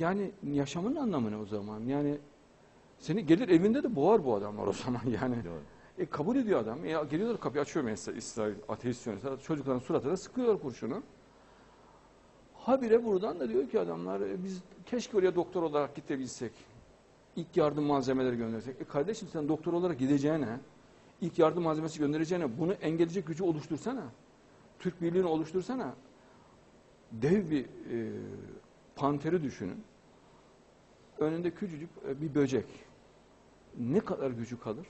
yani yaşamın anlamı ne o zaman? Yani seni gelir evinde de boğar bu adamlar o zaman yani. Doğru. E kabul ediyor adam. E, geliyorlar kapıyı açıyor mesela İsrail ateist yöneticiler. Çocukların suratına sıkıyorlar kurşunu. Habire buradan da diyor ki adamlar e, biz keşke oraya doktor olarak gidebilsek. İlk yardım malzemeleri göndersek. E kardeşim sen doktor olarak gideceğine, ilk yardım malzemesi göndereceğine bunu engelleyecek gücü oluştursana. Türk Birliği'ni oluştursana. Dev bir e, panteri düşünün. Önünde küçücük e, bir böcek. Ne kadar gücü kalır?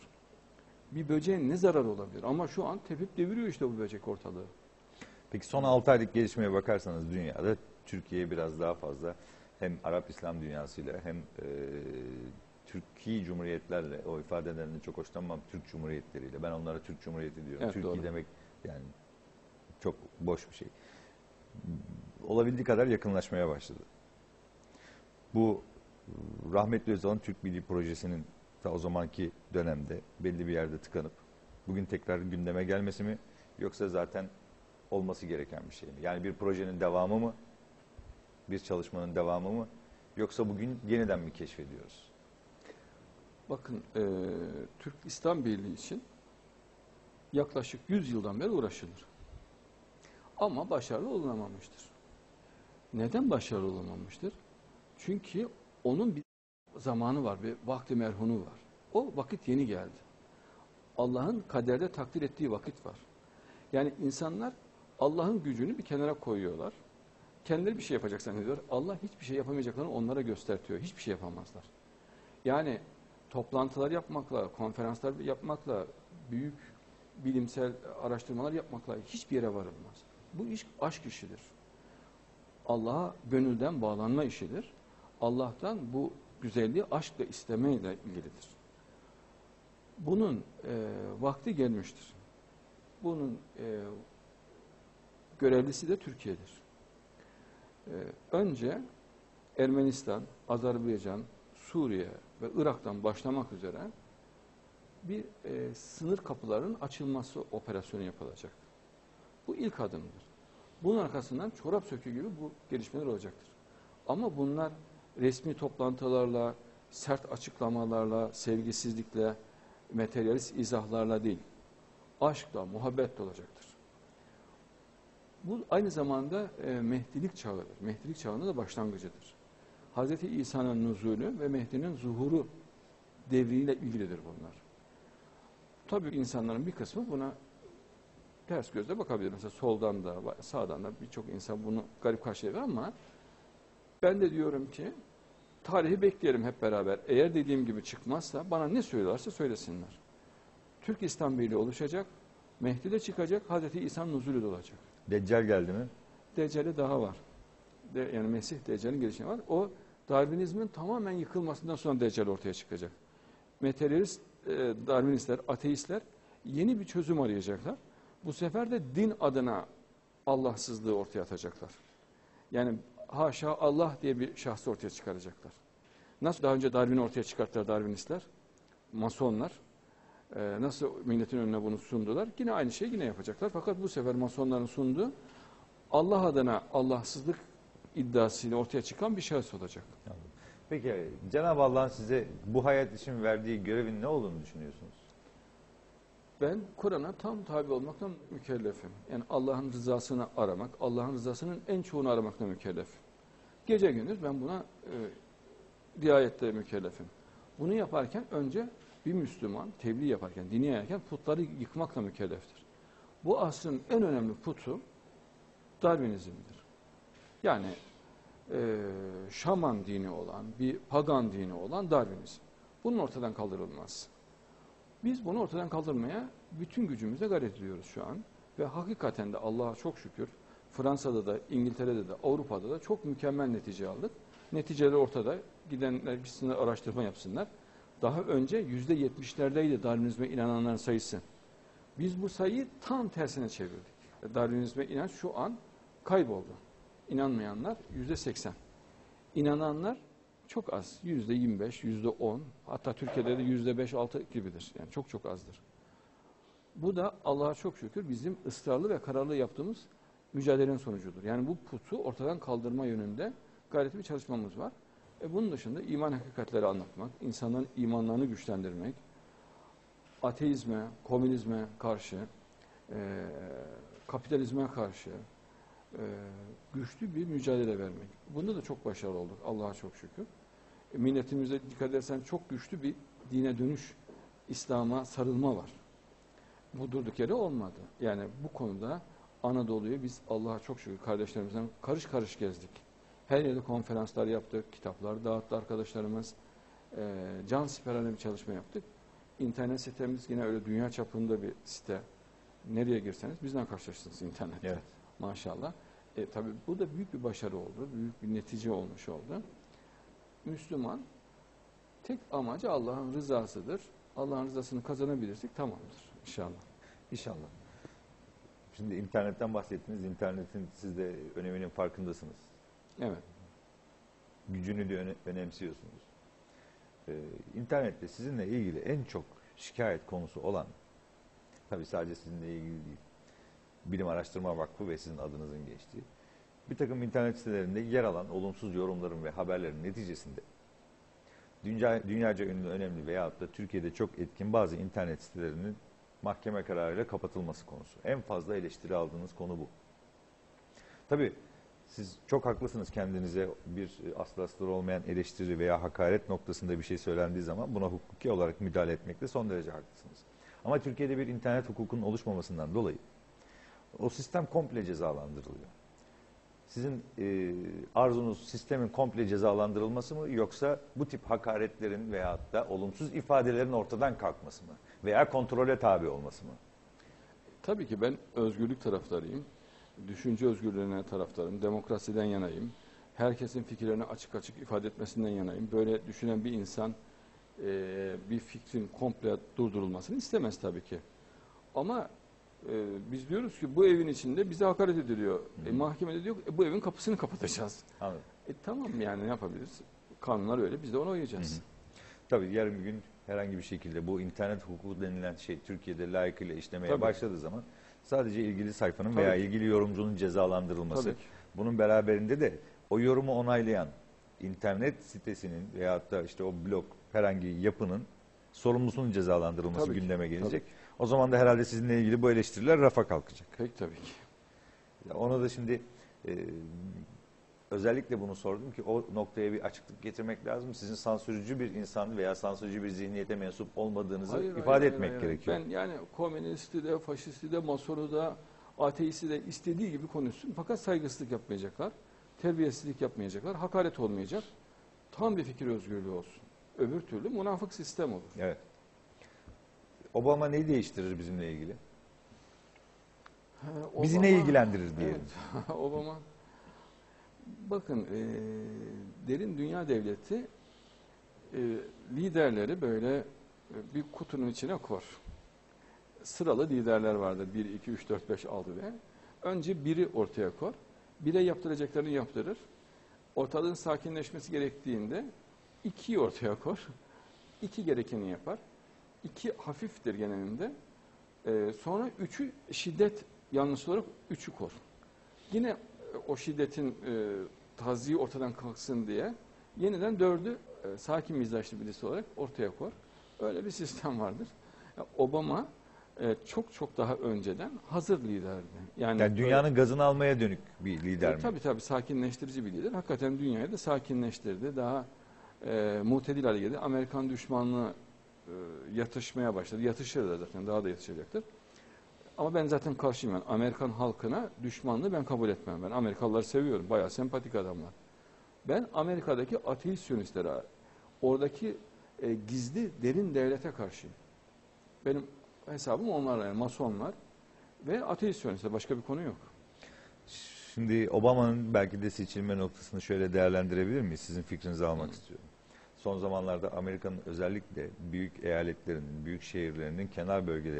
Bir böceğin ne zararı olabilir? Ama şu an tepip deviriyor işte bu böcek ortalığı. Peki son 6 aylık gelişmeye bakarsanız dünyada Türkiye biraz daha fazla hem Arap İslam dünyasıyla hem e, Türkiye Cumhuriyetlerle o ifadelerinde çok hoşlanmam Türk Cumhuriyetleriyle. Ben onlara Türk Cumhuriyeti diyorum. Evet, Türkiye doğru. demek yani çok boş bir şey. Olabildiği kadar yakınlaşmaya başladı. Bu rahmetli Özal'ın Türk Birliği Projesi'nin ta o zamanki dönemde belli bir yerde tıkanıp bugün tekrar gündeme gelmesi mi yoksa zaten olması gereken bir şey mi? Yani bir projenin devamı mı? Bir çalışmanın devamı mı? Yoksa bugün yeniden mi keşfediyoruz? Bakın e, Türk İslam Birliği için yaklaşık 100 yıldan beri uğraşılır. Ama başarılı olunamamıştır. Neden başarılı olamamıştır? Çünkü onun bir zamanı var, bir vakti merhunu var. O vakit yeni geldi. Allah'ın kaderde takdir ettiği vakit var. Yani insanlar Allah'ın gücünü bir kenara koyuyorlar. Kendileri bir şey yapacak zannediyorlar. Allah hiçbir şey yapamayacaklarını onlara göstertiyor. Hiçbir şey yapamazlar. Yani toplantılar yapmakla, konferanslar yapmakla, büyük bilimsel araştırmalar yapmakla hiçbir yere varılmaz. Bu iş aşk işidir. Allah'a gönülden bağlanma işidir. Allah'tan bu güzelliği aşkla istemeyle ilgilidir. Bunun e, vakti gelmiştir. Bunun e, görevlisi de Türkiye'dir. E, önce Ermenistan, Azerbaycan, Suriye ve Irak'tan başlamak üzere bir e, sınır kapılarının açılması operasyonu yapılacak. Bu ilk adımdır. Bunun arkasından çorap söküğü gibi bu gelişmeler olacaktır. Ama bunlar resmi toplantılarla, sert açıklamalarla, sevgisizlikle, materyalist izahlarla değil, aşkla, muhabbetle olacaktır. Bu aynı zamanda e, Mehdilik çağıdır. Mehdilik çağının da başlangıcıdır. Hz. İsa'nın nuzulü ve Mehdi'nin zuhuru devriyle ilgilidir bunlar. Tabii insanların bir kısmı buna ters gözle bakabilir. Mesela soldan da sağdan da birçok insan bunu garip karşılayabilir ama ben de diyorum ki tarihi bekleyelim hep beraber. Eğer dediğim gibi çıkmazsa bana ne söylüyorlarsa söylesinler. Türk İslam Birliği oluşacak, Mehdi de çıkacak, Hz. İsa'nın nuzulü de olacak. Deccal geldi mi? Deccali daha var. De, yani Mesih Deccal'in gelişimi var. O Darwinizmin tamamen yıkılmasından sonra Deccal ortaya çıkacak. Materyalist e, Darwinistler, ateistler yeni bir çözüm arayacaklar. Bu sefer de din adına Allahsızlığı ortaya atacaklar. Yani haşa Allah diye bir şahsı ortaya çıkaracaklar. Nasıl daha önce Darwin'i ortaya çıkarttılar Darwinistler, Masonlar, e, nasıl milletin önüne bunu sundular, yine aynı şeyi yine yapacaklar. Fakat bu sefer Masonların sunduğu Allah adına Allahsızlık iddiasıyla ortaya çıkan bir şahıs olacak. Peki Cenab-ı Allah'ın size bu hayat için verdiği görevin ne olduğunu düşünüyorsunuz? Ben Kur'an'a tam tabi olmaktan mükellefim. Yani Allah'ın rızasını aramak, Allah'ın rızasının en çoğunu aramakla mükellefim. Gece gündüz ben buna e, riayetle mükellefim. Bunu yaparken önce bir Müslüman tebliğ yaparken, dini yayarken putları yıkmakla mükelleftir. Bu asrın en önemli putu Darwinizmdir. Yani e, şaman dini olan, bir pagan dini olan Darwinizm. Bunun ortadan kaldırılmaz. Biz bunu ortadan kaldırmaya bütün gücümüzle gayret ediyoruz şu an. Ve hakikaten de Allah'a çok şükür Fransa'da da, İngiltere'de de, Avrupa'da da çok mükemmel netice aldık. Neticeler ortada. Gidenler gitsinler araştırma yapsınlar. Daha önce yüzde yetmişlerdeydi Darwinizme inananların sayısı. Biz bu sayıyı tam tersine çevirdik. Darwinizme inanç şu an kayboldu. İnanmayanlar yüzde seksen. İnananlar çok az. Yüzde yirmi beş, yüzde on. Hatta Türkiye'de de yüzde beş, altı gibidir. Yani çok çok azdır. Bu da Allah'a çok şükür bizim ısrarlı ve kararlı yaptığımız mücadelenin sonucudur. Yani bu putu ortadan kaldırma yönünde gayretli bir çalışmamız var. E bunun dışında iman hakikatleri anlatmak, insanların imanlarını güçlendirmek, ateizme, komünizme karşı, e, kapitalizme karşı e, güçlü bir mücadele vermek. Bunda da çok başarılı olduk Allah'a çok şükür. Milletimizde dikkat edersen çok güçlü bir dine dönüş, İslam'a sarılma var. Bu durduk yere olmadı. Yani bu konuda Anadolu'yu biz Allah'a çok şükür kardeşlerimizden karış karış gezdik. Her yerde konferanslar yaptık, kitaplar dağıttı arkadaşlarımız. E, can siperhane bir çalışma yaptık. İnternet sitemiz yine öyle dünya çapında bir site. Nereye girseniz bizden karşılaşırsınız internette. Evet. Maşallah. E, tabii bu da büyük bir başarı oldu. Büyük bir netice olmuş oldu. Müslüman tek amacı Allah'ın rızasıdır. Allah'ın rızasını kazanabilirsek tamamdır inşallah. İnşallah. Şimdi internetten bahsettiniz. İnternetin siz de öneminin farkındasınız. Evet. Gücünü de öne- önemsiyorsunuz. Ee, internette sizinle ilgili en çok şikayet konusu olan, tabii sadece sizinle ilgili değil, Bilim Araştırma Vakfı ve sizin adınızın geçtiği, bir takım internet sitelerinde yer alan olumsuz yorumların ve haberlerin neticesinde dünya, dünyaca ünlü, önemli veyahut da Türkiye'de çok etkin bazı internet sitelerinin mahkeme kararıyla kapatılması konusu. En fazla eleştiri aldığınız konu bu. Tabii siz çok haklısınız kendinize bir e, aslı olmayan eleştiri veya hakaret noktasında bir şey söylendiği zaman buna hukuki olarak müdahale etmekte son derece haklısınız. Ama Türkiye'de bir internet hukukunun oluşmamasından dolayı o sistem komple cezalandırılıyor. Sizin e, arzunuz sistemin komple cezalandırılması mı yoksa bu tip hakaretlerin veyahut da olumsuz ifadelerin ortadan kalkması mı? Veya kontrole tabi olması mı? Tabii ki ben özgürlük taraftarıyım. Düşünce özgürlüğüne taraftarım. Demokrasiden yanayım. Herkesin fikirlerini açık açık ifade etmesinden yanayım. Böyle düşünen bir insan e, bir fikrin komple durdurulmasını istemez tabii ki. Ama e, biz diyoruz ki bu evin içinde bize hakaret ediliyor. E, mahkemede diyor ki e, bu evin kapısını kapatacağız. Anladım. E tamam yani ne yapabiliriz? Kanunlar öyle biz de ona uyacağız. Hı hı. Tabii yarın bir gün herhangi bir şekilde bu internet hukuku denilen şey Türkiye'de layıkıyla işlemeye Tabii. başladığı zaman sadece ilgili sayfanın Tabii veya ki. ilgili yorumcunun cezalandırılması, Tabii ki. bunun beraberinde de o yorumu onaylayan internet sitesinin veyahut da işte o blog herhangi yapının sorumlusunun cezalandırılması Tabii ki, gündeme gelecek. tabii O zaman da herhalde sizinle ilgili bu eleştiriler rafa kalkacak. Peki tabii ki. Ya Ona da şimdi e, özellikle bunu sordum ki o noktaya bir açıklık getirmek lazım. Sizin sansürcü bir insan veya sansürcü bir zihniyete mensup olmadığınızı Hayır, ifade hayır, etmek hayır. gerekiyor. Ben yani komünisti de, faşisti de, masonu da, ateisti de istediği gibi konuşsun. Fakat saygısızlık yapmayacaklar, terbiyesizlik yapmayacaklar, hakaret olmayacak. Tam bir fikir özgürlüğü olsun. Öbür türlü münafık sistem olur. Evet. Obama neyi değiştirir bizimle ilgili? Ha, Bizi Obama- ne ilgilendirir diyelim. Evet, Obama. Bakın e, derin dünya devleti e, liderleri böyle e, bir kutunun içine koy. Sıralı liderler vardır. 1, 2, 3, 4, 5, 6 ve önce biri ortaya koy. Bire yaptıracaklarını yaptırır. Ortalığın sakinleşmesi gerektiğinde ikiyi ortaya koy. İki gerekeni yapar. İki hafiftir genelinde. E, sonra üçü şiddet yanlısı olarak üçü kor. Yine e, o şiddetin e, taziği ortadan kalksın diye yeniden dördü e, sakin mizaçlı birisi olarak ortaya koy. Öyle bir sistem vardır. Ya Obama e, çok çok daha önceden hazır liderdi. Yani, Yani dünyanın gazını almaya dönük bir lider e, mi? Tabii tabii sakinleştirici bir lider. Hakikaten dünyayı da sakinleştirdi. Daha e, mutedil hale geldi. Amerikan düşmanlığı yatışmaya başladı. Yatışır da zaten daha da yatışacaktır. Ama ben zaten karşıyım. Yani Amerikan halkına düşmanlığı ben kabul etmem. Ben Amerikalıları seviyorum. Bayağı sempatik adamlar. Ben Amerika'daki ateist siyonistlere, oradaki e, gizli derin devlete karşıyım. Benim hesabım onlarla yani masonlar ve ateist siyonistler. Başka bir konu yok. Şimdi Obama'nın belki de seçilme noktasını şöyle değerlendirebilir miyiz? Sizin fikrinizi almak Hı. istiyorum. Son zamanlarda Amerika'nın özellikle büyük eyaletlerinin, büyük şehirlerinin kenar bölgeleri